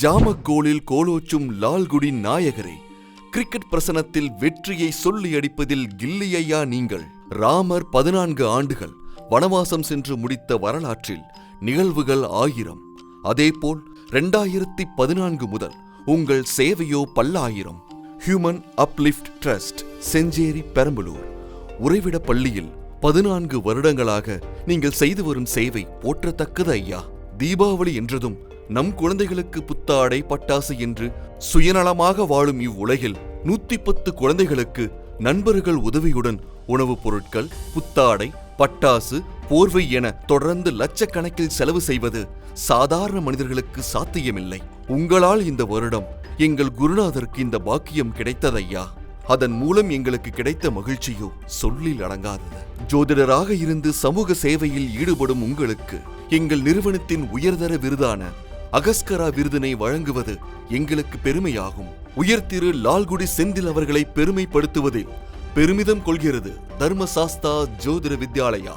ஜாமக்கோலில் கோலோச்சும் லால்குடி நாயகரே கிரிக்கெட் பிரசனத்தில் வெற்றியை சொல்லி அடிப்பதில் கில்லியையா நீங்கள். ராமர் பதினான்கு ஆண்டுகள் வனவாசம் சென்று முடித்த வரலாற்றில் நிகழ்வுகள் ஆயிரம். அதேபோல் ரெண்டாயிரத்தி பதினான்கு முதல் உங்கள் சேவையோ பல்லாயிரம். Human uplift trust Chencheri Perambalur. உறைவிட பள்ளியில் பதினான்கு வருடங்களாக நீங்கள் செய்து வரும் சேவை போற்றத்தக்கது ஐயா. தீபாவளி என்றதும் நம் குழந்தைகளுக்கு புத்தாடை பட்டாசு என்று சுயநலமாக வாழும் இவ்வுலகில் நூத்தி பத்து குழந்தைகளுக்கு நண்பர்கள் உதவியுடன் உணவுப் பொருட்கள் புத்தாடை பட்டாசு போர்வை என தொடர்ந்து லட்சக்கணக்கில் செலவு செய்வது சாதாரண மனிதர்களுக்கு சாத்தியமில்லை. உங்களால் இந்த வருடம் எங்கள் குருநாதருக்கு இந்த பாக்கியம் கிடைத்ததையா? அதன் மூலம் எங்களுக்கு கிடைத்த மகிழ்ச்சியோ சொல்லில் அடங்காதது. ஜோதிடராக இருந்து சமூக சேவையில் ஈடுபடும் உங்களுக்கு எங்கள் நிறுவனத்தின் உயர்தர விருதான அகஸ்கரா விருதினை வழங்குவது எங்களுக்கு பெருமையாகும். உயர் திரு லால்குடி செந்தில் அவர்களை பெருமைப்படுத்துவதில் பெருமிதம் கொள்கிறது தர்மசாஸ்தா ஜோதிட வித்யாலயா.